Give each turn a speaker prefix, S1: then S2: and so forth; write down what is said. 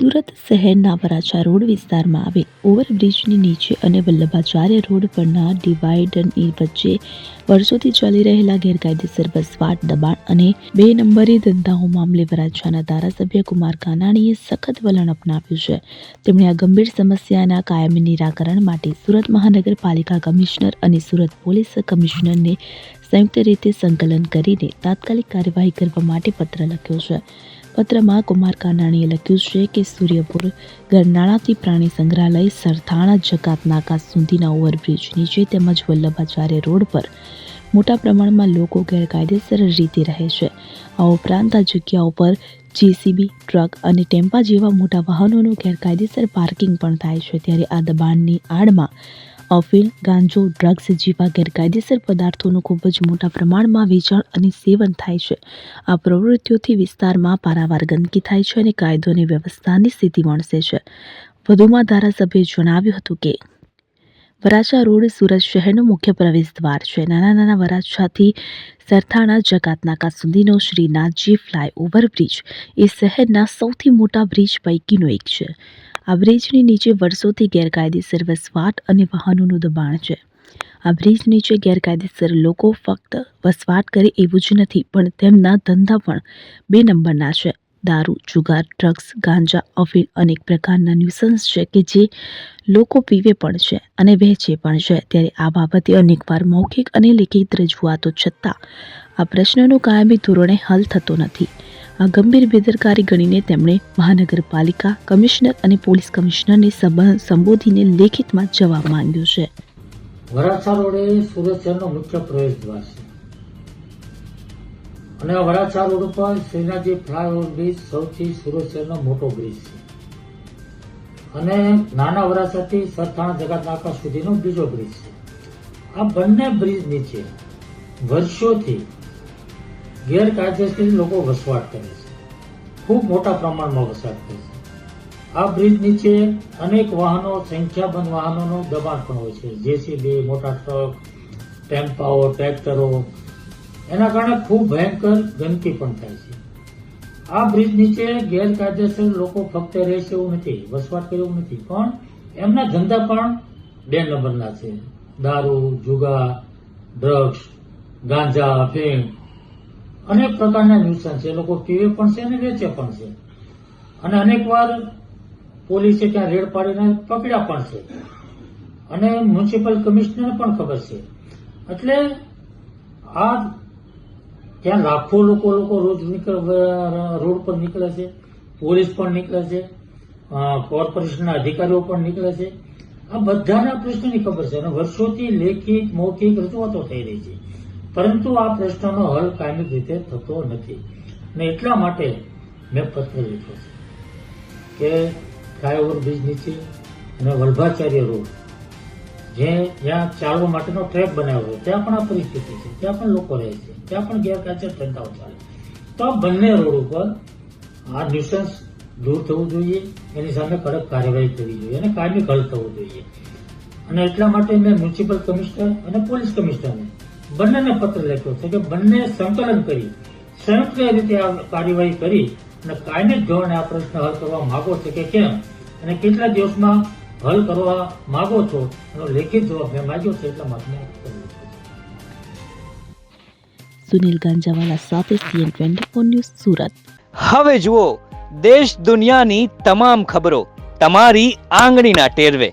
S1: સુરત શહેરના વરાછા રોડ વિસ્તારમાં આવેલ ઓવરબ્રિજની નીચે અને વલ્લભાચાર્ય રોડ પરના ડિવાઈડરની વચ્ચે વર્ષોથી ચાલી રહેલા ગેરકાયદેસર વસવાટ, દબાણ અને બે નંબરી ધંધાઓ મામલે વરાછાના ધારાસભ્ય કુમાર કાનાણીએ સખત વલણ અપનાવ્યું છે. તેમણે આ ગંભીર સમસ્યાના કાયમી નિરાકરણ માટે સુરત મહાનગરપાલિકા કમિશનર અને સુરત પોલીસ કમિશનરને સંયુક્ત રીતે સંકલન કરીને તાત્કાલિક કાર્યવાહી કરવા માટે પત્ર લખ્યો છે. પત્રમાં કુમાર કાનાણીએ લખ્યું છે કે સૂર્યપુર ગરનાળાથી પ્રાણી સંગ્રહાલય સરથાણા, જકાત નાકા સુધીના ઓવરબ્રિજ નીચે તેમજ વલ્લભાચાર્ય રોડ પર મોટા પ્રમાણમાં લોકો ગેરકાયદેસર રીતે રહે છે. આ ઉપરાંત આ જગ્યાઓ પર જેસીબી, ટ્રક અને ટેમ્પા જેવા મોટા વાહનોનું ગેરકાયદેસર પાર્કિંગ પણ થાય છે. ત્યારે આ દબાણની આડમાં અફીણ ગાંજો, ડ્રગ્સ જેવા ગેરકાયદેસર પદાર્થોનું ખૂબ જ મોટા પ્રમાણમાં વેચાણ અને સેવન થાય છે. આ પ્રવૃત્તિઓથી વિસ્તારમાં પારાવાર ગંદકી થાય છે અને કાયદો અને વ્યવસ્થાની સ્થિતિ વણસે છે. વધુમાં ધારાસભ્યએ જણાવ્યું હતું કે, વરાછા રોડ સુરત શહેરનો મુખ્ય પ્રવેશ દ્વાર છે. નાના નાના વરાછાથી સરથાણા જકાતનાકા સુધીનો શ્રીનાથજી ફ્લાય ઓવરબ્રિજ એ શહેરના સૌથી મોટા બ્રિજ પૈકીનો એક છે. આ બ્રિજની નીચે વર્ષોથી ગેરકાયદેસર વસવાટ અને વાહનોનું દબાણ છે. આ બ્રિજ નીચે ગેરકાયદેસર લોકો ફક્ત વસવાટ કરે એવું જ નથી, પણ તેમના ધંધા પણ બે નંબરના છે. દારૂ, જુગાર, ડ્રગ્સ, ગાંજા, અફીણ અનેક પ્રકારના ન્યુસન્સ છે કે જે લોકો પીવે પણ છે અને વહેંચે પણ છે. ત્યારે આ બાબતે અનેકવાર મૌખિક અને લેખિત રજૂઆતો છતાં આ પ્રશ્નનો કાયમી ધોરણે હલ થતો નથી. આ ગંભીર બેદરકારી ગણીને તેમણે મહાનગરપાલિકા કમિશનર અને પોલીસ કમિશનરને સંબોધીને લેખિતમાં જવાબ માંગ્યો છે.
S2: વરાછા રોડ સુરત શહેરનો મુખ્ય પ્રવેશ દ્વાર છે. અને વરાછા રોડ ઉપર શ્રીનાથજી ફ્લાયઓવર બ્રિજ સૌથી સુરત શહેરનો મોટો બ્રિજ છે. અને નાના વરાછાથી સરથાણા જગતનાકા સુધીનો બીજો બ્રિજ છે. આ બંને બ્રિજ નીચે વર્ષોથી ગેરકાયદેસર લોકો વસવાટ કરે છે. ખૂબ મોટા પ્રમાણમાં વસવાટ કરે છે. આ બ્રિજ નીચે અનેક વાહનો, સંખ્યાબંધ વાહનોનું દબાણ પણ હોય છે. જેસીબી, મોટા ટ્રક, ટેમ્પાઓ, ટ્રેક્ટરો. એના કારણે ખૂબ ભયંકર ગંદકી પણ થાય છે. આ બ્રિજ નીચે ગેરકાયદેસર લોકો ફક્ત રહે છે એવું નથી, વસવાટ કરે એવું નથી. પણ એમના ધંધા પણ બે નંબરના છે. દારૂ જુગા ડ્રગ્સ, ગાંજા અફીણ અનેક પ્રકારના ન્યુસન્સ એ લોકો પીવે પણ છે અને વેચે પણ છે. અને અનેક વાર પોલીસે ત્યાં રેડ પાડીને પકડ્યા પણ છે. અને મ્યુનિસિપલ કમિશનર પણ ખબર છે. એટલે આ ત્યાં લાખો લોકો લોકો રોજ રોડ પર નીકળે છે. પોલીસ પણ નીકળે છે. કોર્પોરેશનના અધિકારીઓ પણ નીકળે છે. આ બધાના પ્રશ્નની ખબર છે અને વર્ષોથી લેખિત, મૌખિક રજૂઆતો થઈ રહી છે. પરંતુ આ પ્રશ્નનો હલ કાયમી રીતે થતો નથી. અને એટલા માટે મેં પત્ર લીધો છે કે ફ્લાયઓવર બ્રિજ નીચે અને વલ્ભાચાર્ય રોડ, જે જ્યાં ચાલવા માટેનો ટ્રેક બનાવ્યો ત્યાં પણ આ પરિસ્થિતિ છે, ત્યાં પણ લોકો રહે છે, ત્યાં પણ ગેરકાયદેસર ધંધાઓ ચાલે તો આ બંને રોડ ઉપર આ ન્યુસન્સ દૂર થવું જોઈએ, એની સામે કડક કાર્યવાહી કરવી જોઈએ અને કાયમી હલ થવું જોઈએ. અને એટલા માટે મેં મ્યુનિસિપલ કમિશનર અને પોલીસ કમિશનરને બંનેને પત્ર લખ્યો છે કે બંને સંકલન કરી સંયુક્ત રીતે આ કાર્યવાહી કરી અને કાયમી ધોરણે આ પ્રશ્ન હલ કરવા માંગો છો કે કેમ? અને કેટલા દિવસમાં હલ કરવા માંગો છો? એનો લેખિત જવાબ મેં માગ્યો છે એટલા માટે.
S1: સુનિલ ગાંજાવાલા સાથે CN twenty four news Surat.
S3: હવે જુઓ દેશ દુનિયાની તમામ ખબરો તમારી આંગળીના ટેરવે.